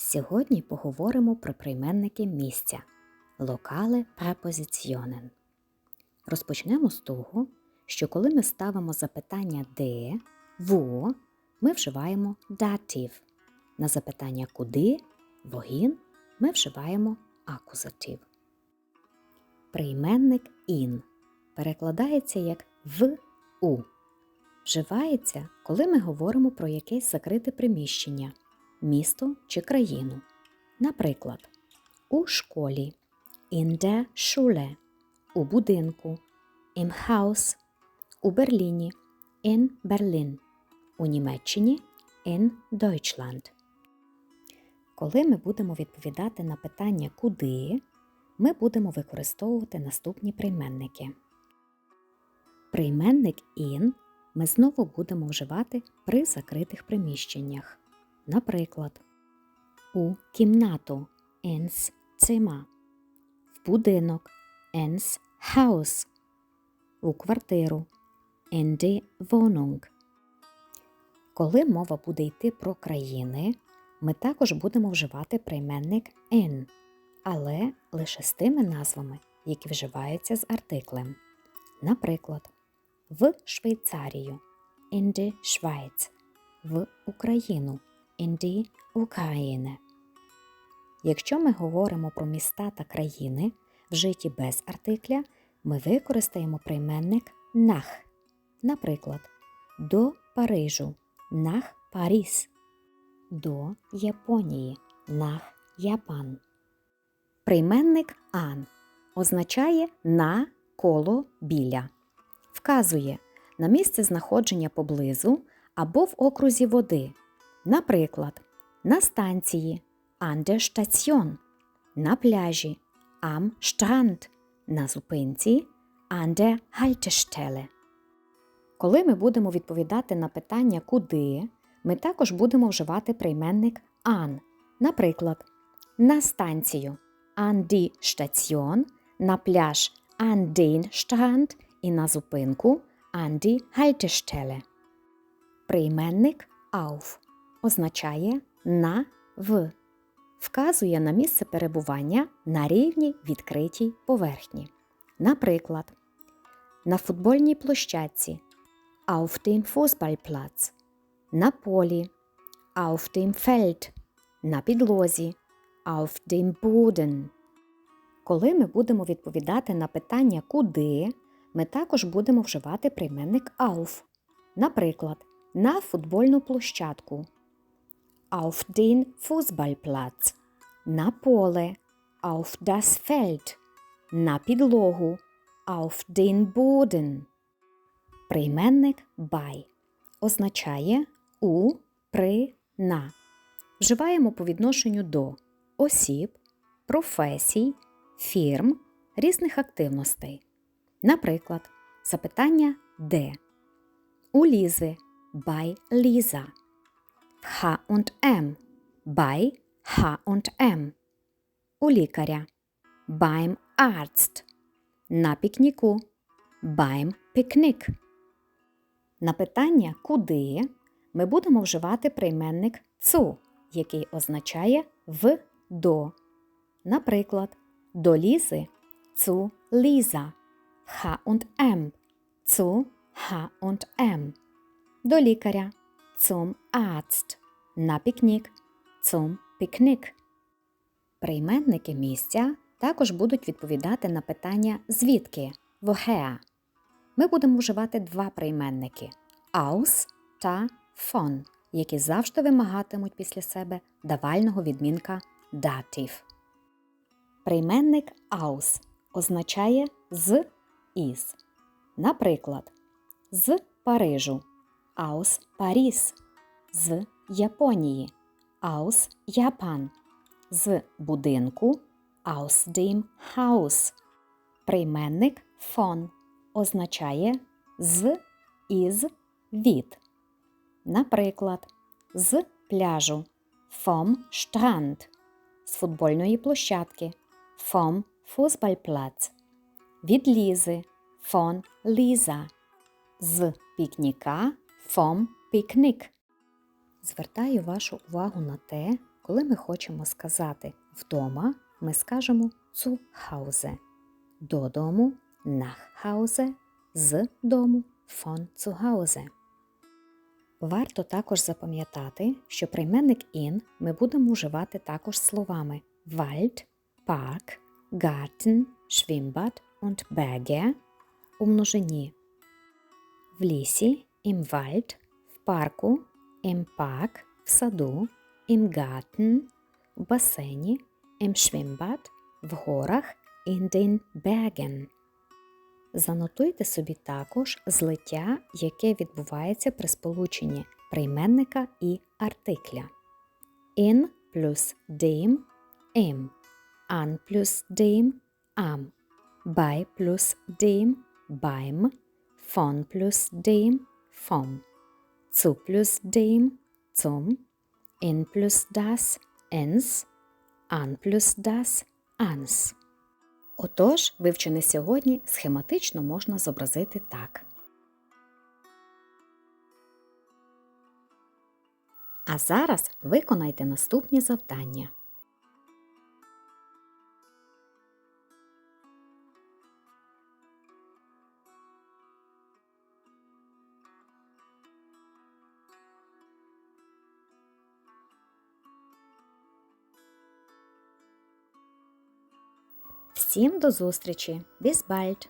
Сьогодні поговоримо про прийменники місця локале препозиціонен. Розпочнемо з того, що коли ми ставимо запитання де, во, ми вживаємо датив. На запитання куди, вогін ми вживаємо акузатив. Прийменник ін перекладається як в у. Вживається, коли ми говоримо про якесь закрите приміщення, місто чи країну. Наприклад, у школі in der Schule, у будинку im Haus, у Берліні in Berlin, у Німеччині in Deutschland. Коли ми будемо відповідати на питання куди, ми будемо використовувати наступні прийменники. Прийменник in ми знову будемо вживати при закритих приміщеннях. Наприклад, у кімнату ins Zimmer, в будинок ins Haus, у квартиру in die. Коли мова буде йти про країни, ми також будемо вживати прийменник in, але лише з тими назвами, які вживаються з артиклем. Наприклад, в Швейцарію in die в Україну die Ukraine. Якщо ми говоримо про міста та країни, вжиті без артикля, ми використаємо прийменник nach. Наприклад, до Парижу nach Paris, до Японії nach Япан. Прийменник ан означає на коло біля, вказує на місце знаходження поблизу або в окрузі води. Наприклад, на станції der на пляжі Strand, на зупинці an der Коли ми будемо відповідати на питання куди, ми також будемо вживати прийменник an. Наприклад, на станцію die Station, на пляж Strand і на зупинку die Haltestelle. Прийменник auf означає на в, вказує на місце перебування на рівній відкритій поверхні. Наприклад, на футбольній площадці auf dem Fußballplatz, на полі auf dem Feld, на підлозі auf dem Boden. Коли ми будемо відповідати на питання куди, ми також будемо вживати прийменник auf. Наприклад, на футбольну площадку auf den Fußballplatz, на поле auf das Feld, на підлогу auf den Boden. Прийменник by означає у, при, на. Вживаємо по відношенню до осіб, професій, фірм, різних активностей. Наприклад, запитання де. У Лізи by Ліза. By Х М. У лікаря beim Arzt. На пікніку beim Picknick. На питання куди ми будемо вживати прийменник цу, який означає в до. Наприклад, до Лізи цу Ліза. М. Цу М. До лікаря zum Arzt. На пікнік zum Picknick. Прийменники місця також будуть відповідати на питання звідки woher. Ми будемо вживати два прийменники aus та von, які завжди вимагатимуть після себе давального відмінка dativ. Прийменник aus означає з із. Наприклад, з Парижу aus Paris, з Японії. Aus Japan, з будинку aus dem Haus. Прийменник von означає з із від. Наприклад, з пляжу vom Strand, з футбольної площадки vom Fußballplatz, від Лізи von Ліза, з пікніка vom Picknick. Звертаю вашу увагу на те, коли ми хочемо сказати вдома, ми скажемо zu Hause. Додому nach Hause, з дому von zu Hause. Варто також запам'ятати, що прийменник in ми будемо вживати також словами Wald, Park, Garten, Schwimmbad und Berge у множині. В лісі, im в парку, Park, в саду, Garten, в басейні, im в горах, in den. Занотуйте собі також злиття, яке відбувається при сполученні прийменника і артикля. In плюс dem – im, an плюс dem – am, bei плюс dem – beim, von плюс dem – vom, zu плюс dem – zum, in плюс das – ins, an плюс das – ans. Отож, вивчене сьогодні схематично можна зобразити так. А зараз виконайте наступні завдання. Всім до зустрічі! Bis bald!